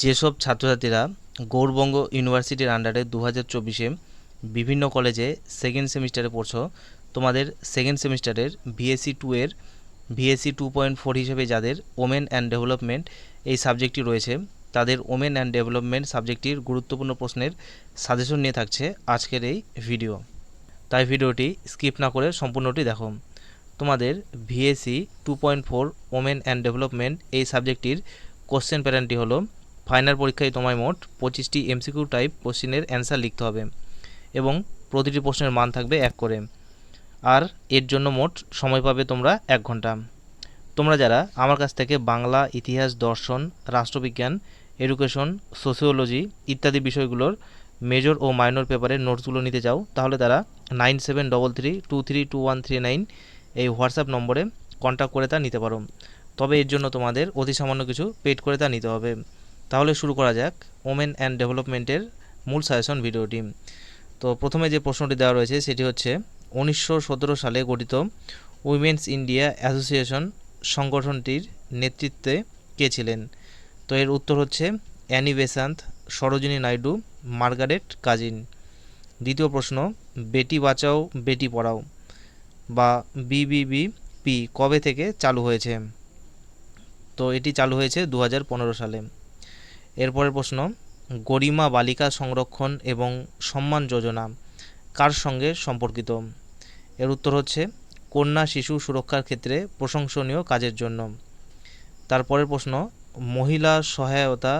যেসব ছাত্রছাত্রীরা গৌরবঙ্গ ইউনিভার্সিটির আন্ডারে দু হাজার চব্বিশে বিভিন্ন কলেজে সেকেন্ড সেমিস্টারে পড়ছো, তোমাদের সেকেন্ড সেমিস্টারের ভিএসসি টু এর ভিএসসি টু পয়েন্ট ফোর হিসেবে যাদের ওমেন অ্যান্ড ডেভেলপমেন্ট এই সাবজেক্টটি রয়েছে, তাদের ওমেন অ্যান্ড ডেভেলপমেন্ট সাবজেক্টটির গুরুত্বপূর্ণ প্রশ্নের সাজেশন নিয়ে থাকছে আজকের এই ভিডিও তাই ভিডিওটি স্কিপ না করে সম্পূর্ণটি দেখো। তোমাদের VSC two point four women and development এই সাবজেক্টটির কোশ্চেন প্যাটার্নটি হলো ফাইনাল পরীক্ষায় তোমায় মোট পঁচিশটি এমসিকিউ টাইপ কোশ্চেনের অ্যান্সার লিখতে হবে এবং প্রতিটি প্রশ্নের মান থাকবে এক করে। আর এর জন্য মোট সময় পাবে তোমরা এক ঘণ্টা। তোমরা যারা আমার কাছ থেকে বাংলা, ইতিহাস, দর্শন, রাষ্ট্রবিজ্ঞান এডুকেশন সোসিওলজি ইত্যাদি বিষয়গুলোর মেজর ও মাইনর পেপারের নোটসগুলো নিতে চাও, তাহলে তারা nine seven double three two three two one three nine এই হোয়াটসঅ্যাপ নম্বরে কন্ট্যাক্ট করে তা নিতে পারো। তবে এর জন্য তোমাদের অতি সামান্য কিছু পেড করে তা নিতে হবে। তাহলে শুরু করা যাক ওমেন অ্যান্ড ডেভেলপমেন্টের মূল সাজেশন ভিডিওটি। তো প্রথমে যে প্রশ্নটি দেওয়া রয়েছে সেটি হচ্ছে, উনিশশো সতেরো সালে গঠিত উইমেন্স ইন্ডিয়া অ্যাসোসিয়েশন সংগঠনটির নেতৃত্বে কে ছিলেন? তো এর উত্তর হচ্ছে Annie Besant, Sarojini Naidu, Margaret Cousins. দ্বিতীয় প্রশ্ন, বেটি বাঁচাও, বেটি পড়াও বা বিবিবিপি কবে থেকে চালু হয়েছে? তো এটি চালু হয়েছে দু হাজার পনেরো সালে। এরপরের প্রশ্ন, গরিমা বালিকা সংরক্ষণ এবং সম্মান যোজনা কার সঙ্গে সম্পর্কিত? এর উত্তর হচ্ছে, কন্যা শিশু সুরক্ষার ক্ষেত্রে প্রশংসনীয় কাজের জন্য। তারপরের প্রশ্ন, মহিলা সহায়তা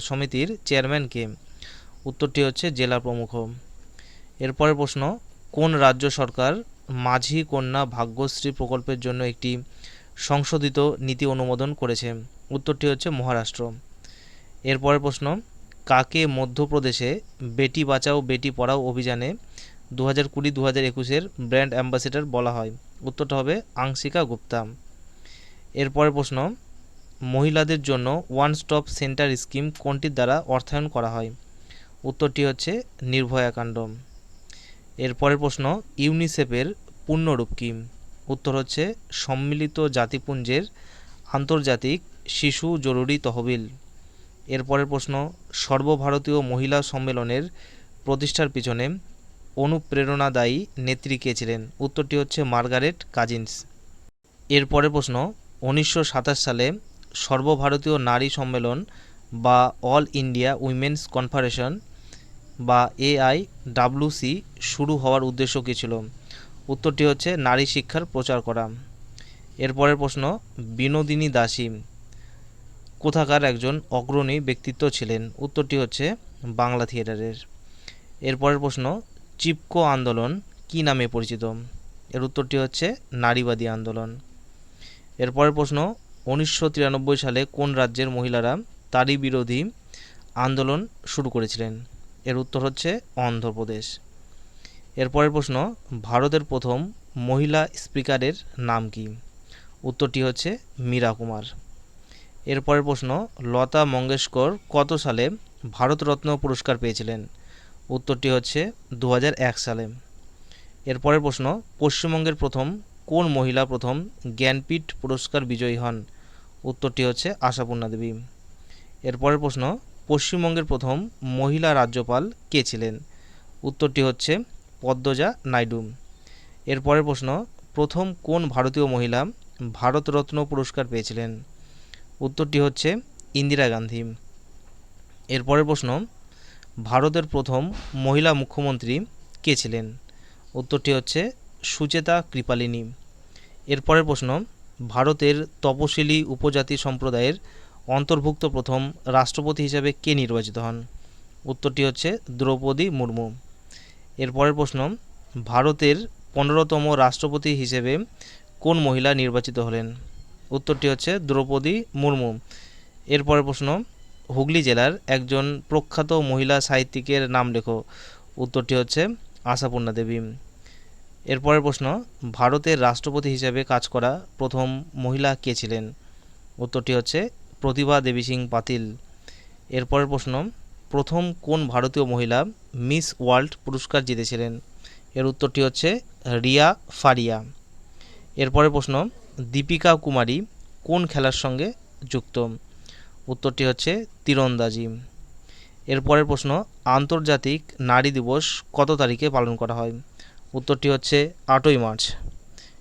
সমিতির চেয়ারম্যান কে? উত্তরটি হচ্ছে জেলা প্রমুখ। এরপরের প্রশ্ন, কোন রাজ্য সরকার মাঝি কন্যা ভাগ্যশ্রী প্রকল্পের জন্য একটি সংশোধিত নীতি অনুমোদন করেছে? উত্তরটি হচ্ছে মহারাষ্ট্র। এরপরের প্রশ্ন, কাকে মধ্যপ্রদেশে বেটি বাঁচাও, বেটি পড়াও অভিযানে দু হাজার কুড়ি দু হাজার একুশের ব্র্যান্ড অ্যাম্বাসেডর বলা হয়? উত্তরটা হবে আংশিকা গুপ্তা। এরপরের প্রশ্ন, মহিলাদের জন্য ওয়ান স্টপ সেন্টার স্কিম কোনটির দ্বারা অর্থায়ন করা হয়? উত্তরটি হচ্ছে নির্ভয়া কাণ্ড। এরপরের প্রশ্ন, ইউনিসেফের পূর্ণরূপ কী? উত্তর হচ্ছে সম্মিলিত জাতিপুঞ্জের আন্তর্জাতিক শিশু জরুরি তহবিল। এরপরের প্রশ্ন, সর্বভারতীয় মহিলা সম্মেলনের প্রতিষ্ঠার পিছনে অনুপ্রেরণাদায়ী নেত্রী কে ছিলেন? উত্তরটি হচ্ছে মার্গারেট কাজিন্স। এরপরের প্রশ্ন, উনিশশো সাতাশ সালে সর্বভারতীয় নারী সম্মেলন বা অল ইন্ডিয়া উইমেন্স কনফারেশন বা এআই ডাব্লিউসি শুরু হওয়ার উদ্দেশ্য কী ছিল? উত্তরটি হচ্ছে নারী শিক্ষার প্রচার করা। এরপরের প্রশ্ন, বিনোদিনী দাসী কোথাকার একজন অগ্রণী ব্যক্তিত্ব ছিলেন। উত্তরটি হচ্ছে বাংলা থিয়েটারের। এরপরের প্রশ্ন, চিপকো আন্দোলন কী নামে পরিচিত? এর উত্তরটি হচ্ছে, নারীবাদী আন্দোলন। এরপরের প্রশ্ন, উনিশশো তিরানব্বই সালে কোন রাজ্যের মহিলারা তারই বিরোধী আন্দোলন শুরু করেছিলেন? এর উত্তর হচ্ছে, অন্ধ্রপ্রদেশ। এরপরের প্রশ্ন, ভারতের প্রথম মহিলা স্পিকারের নাম কি? উত্তরটি হচ্ছে, মীরা কুমার। এরপরের প্রশ্ন, লতা মঙ্গেশকর কত সালে ভারতরত্ন পুরস্কার পেয়েছিলেন? উত্তরটি হচ্ছে দু হাজার এক সালে। এরপরের প্রশ্ন, পশ্চিমবঙ্গের প্রথম কোন মহিলা প্রথম জ্ঞানপীঠ পুরস্কার বিজয়ী হন? উত্তরটি হচ্ছে আশাপূর্ণা দেবী। এরপরের প্রশ্ন, পশ্চিমবঙ্গের প্রথম মহিলা রাজ্যপাল কে ছিলেন? উত্তরটি হচ্ছে পদ্মজা নাইডু। এরপরের প্রশ্ন, প্রথম কোন ভারতীয় মহিলা ভারতরত্ন পুরস্কার পেয়েছিলেন? উত্তরটি হচ্ছে ইন্দিরা গান্ধী। এরপরের প্রশ্ন, ভারতের প্রথম মহিলা মুখ্যমন্ত্রী কে ছিলেন? উত্তরটি হচ্ছে সুচেতা কৃপালিনী। এরপরের প্রশ্ন, ভারতের তপশিলি উপজাতি সম্প্রদায়ের অন্তর্ভুক্ত প্রথম রাষ্ট্রপতি হিসেবে কে নির্বাচিত হন? উত্তরটি হচ্ছে দ্রৌপদী মুর্মু। এরপরের প্রশ্ন, ভারতের পনেরোতম রাষ্ট্রপতি হিসেবে কোন মহিলা নির্বাচিত হলেন? উত্তরটি হচ্ছে দ্রৌপদী মুর্মু। এরপরের প্রশ্ন, হুগলি জেলার একজন প্রখ্যাত মহিলা সাহিত্যিকের নাম লেখো। উত্তরটি হচ্ছে আশাপূর্ণা দেবী। এরপরের প্রশ্ন, ভারতের রাষ্ট্রপতি হিসেবে কাজ করা প্রথম মহিলা কে ছিলেন? উত্তরটি হচ্ছে প্রতিভা দেবী সিং পাতিল। এরপরের প্রশ্ন, প্রথম কোন ভারতীয় মহিলা মিস ওয়ার্ল্ড পুরস্কার জিতেছিলেন? এর উত্তরটি হচ্ছে রিয়া ফারিয়া। এরপরের প্রশ্ন দীপিকা কুমারী কোন খেলার সঙ্গে যুক্ত? উত্তরটি হচ্ছে তীরন্দাজি। এরপরের প্রশ্ন, আন্তর্জাতিক নারী দিবস কত তারিখে পালন করা হয়? উত্তরটি হচ্ছে আটই মার্চ।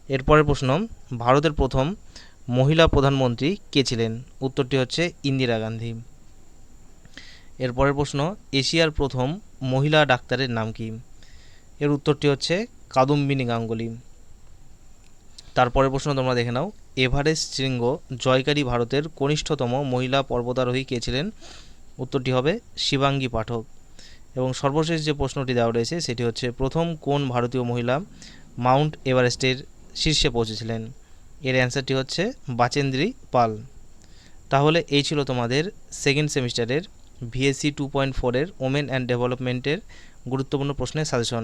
এরপরের প্রশ্ন, ভারতের প্রথম মহিলা প্রধানমন্ত্রী কে ছিলেন? উত্তরটি হচ্ছে ইন্দিরা গান্ধী। এরপরের প্রশ্ন, এশিয়ার প্রথম মহিলা ডাক্তারের নাম কি? এর উত্তরটি হচ্ছে কাদম্বিনী গাঙ্গুলি। তারপরের প্রশ্ন তোমরা দেখে নাও। এভারেস্ট শৃঙ্গ জয়কারী ভারতের কনিষ্ঠতম মহিলা পর্বতারোহী কে ছিলেন? উত্তরটি হবে শিবাঙ্গী পাঠক। এবং সর্বশেষ যে প্রশ্নটি দেওয়া রয়েছে, সেটি হচ্ছে, প্রথম কোন ভারতীয় মহিলা মাউন্ট এভারেস্টের শীর্ষে পৌঁছেছিলেন? এর অ্যান্সারটি হচ্ছে বাচেন্দ্রী পাল। তাহলে এই ছিল তোমাদের সেকেন্ড সেমিস্টারের ভিএসসি টু পয়েন্ট ফোরের ওমেন অ্যান্ড ডেভেলপমেন্টের গুরুত্বপূর্ণ প্রশ্নের সাজেশন